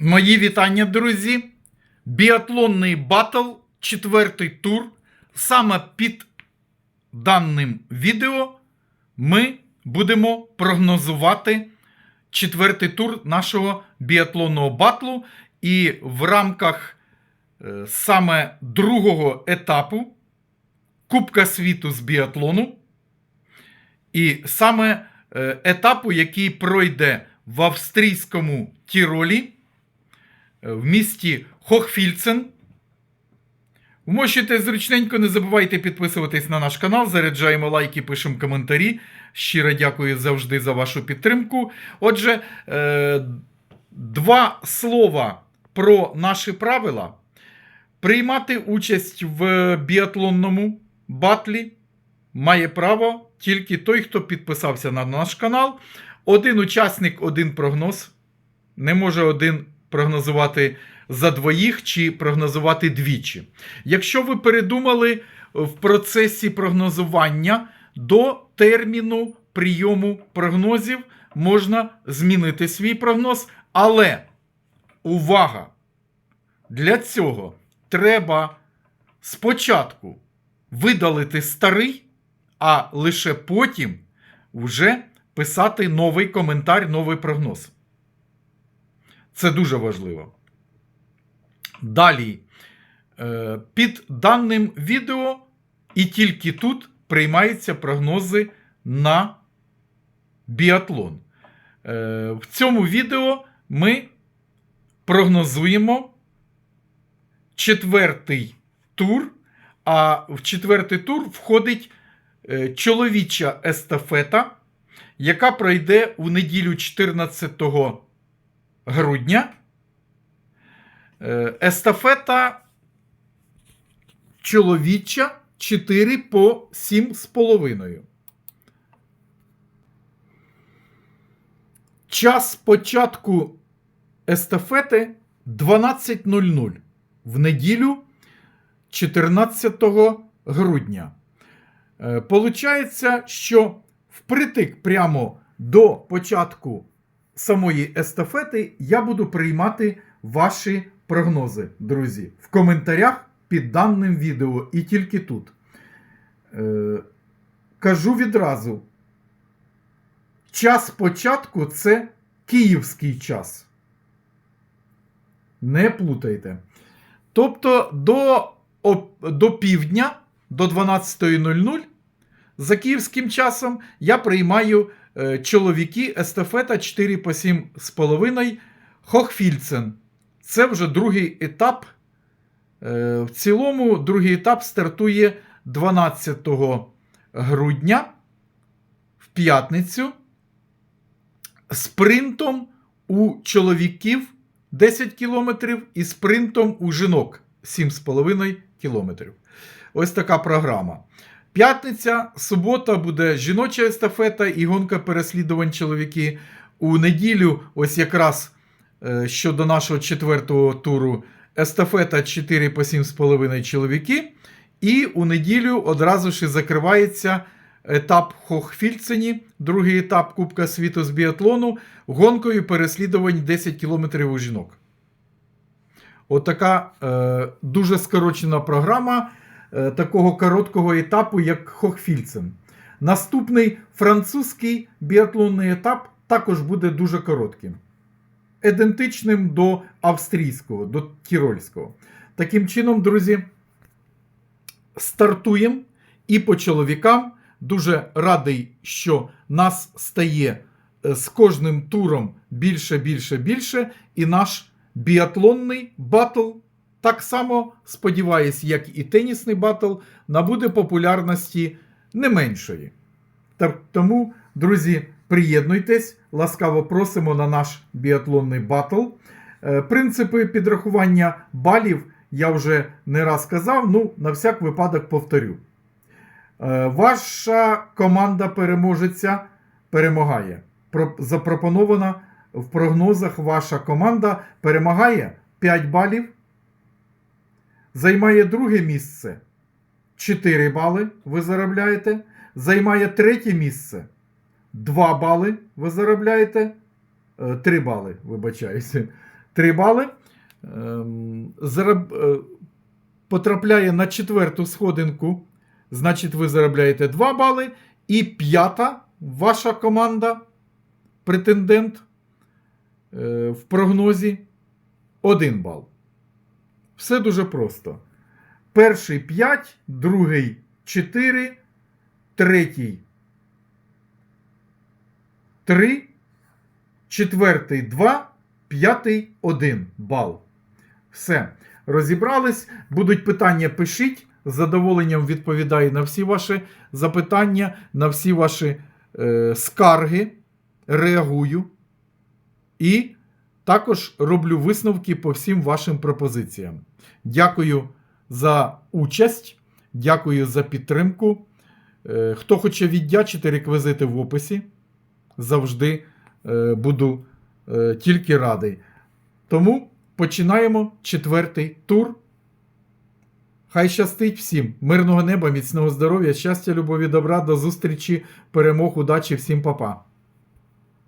Мої вітання, друзі. Біатлонний батл, четвертий тур. Саме під даним відео ми будемо прогнозувати четвертий тур нашого біатлонного батлу. І в рамках е, саме другого етапу Кубка світу з біатлону. І саме е, етапу, який пройде в австрійському Тіролі, в місті Хохфільцен. Ви Можете зручненько, не забувайте підписуватись на наш канал, заряджаємо лайки, пишемо коментарі. Щиро дякую завжди за вашу підтримку. Отже, е, два слова про наші правила. Приймати участь в біатлонному батлі має право тільки той, хто підписався на наш канал. Один учасник, один прогноз. Не може один прогнозувати за двоїх чи прогнозувати двічі. Якщо ви передумали в процесі прогнозування до терміну прийому прогнозів, можна змінити свій прогноз, але увага! Для цього треба спочатку видалити старий, а лише потім вже писати новий коментар, новий прогноз. Це дуже важливо. Далі, е, під даним відео і тільки тут приймаються прогнози на біатлон. Е, В цьому відео ми прогнозуємо четвертий тур, а в четвертий тур входить е, чоловіча естафета, яка пройде у неділю 14 грудня. Е, Естафета чоловіча 4 по 7,5. Час початку естафети 12.00 в неділю 14 грудня. Е, Получається, що впритик прямо до початку самої естафети я буду приймати ваші прогнози, друзі, в коментарях під даним відео і тільки тут. Е, кажу відразу: час початку це київський час. Не плутайте. Тобто до, до півдня, до 12.00 за київським часом я приймаю е, чоловіки естафета 4 по 7,5 Хохфільцен. Це вже другий етап. Е, В цілому, другий етап стартує 12 грудня в п'ятницю. Спринтом у чоловіків 10 кілометрів і спринтом у жінок 7,5 кілометрів. Ось така програма. П'ятниця, субота буде жіноча естафета і гонка переслідувань чоловіки. У неділю, ось якраз е, щодо нашого четвертого туру, естафета 4 по 7,5 чоловіки. І у неділю одразу ж і закривається етап Хохфільцені, другий етап Кубка світу з біатлону, гонкою переслідувань 10 кілометрів у жінок. Отака е, дуже скорочена програма такого короткого етапу, як Хохфільцен. Наступний французький біатлонний етап також буде дуже коротким. Ідентичним до австрійського, до тірольського. Таким чином, друзі, стартуємо і по чоловікам. Дуже радий, що нас стає е, з кожним туром більше, більше, більше. І наш біатлонний батл, так само, сподіваюсь, як і тенісний батл, набуде популярності не меншої. Тому, друзі, приєднуйтесь, ласкаво просимо на наш біатлонний батл. Е, Принципи підрахування балів я вже не раз казав, ну, на всяк випадок повторю. Е, Ваша команда переможеця перемагає. Запропонована в прогнозах ваша команда перемагає 5 балів. Займає друге місце 4 бали ви заробляєте. Займає третє місце 2 бали ви заробляєте. 3 бали, вибачаюся. 3 бали. Ем, зараб- е, Потрапляє на четверту сходинку, значить, ви заробляєте 2 бали. І п'ята ваша команда, претендент е, в прогнозі 1 бал. Все дуже просто. Перший 5, другий 4, третій 3, четвертий 2, п'ятий 1 бал. Все. Розібрались. Будуть питання, пишіть. З задоволенням відповідаю на всі ваші запитання, на всі ваші е, скарги. Реагую. І також роблю висновки по всім вашим пропозиціям. Дякую за участь, дякую за підтримку. Е, Хто хоче віддячити, реквізити в описі. Завжди е, буду е, тільки радий. Тому починаємо четвертий тур. Хай щастить всім. Мирного неба, міцного здоров'я, щастя, любові, добра, до зустрічі, перемог, удачі, всім па-па.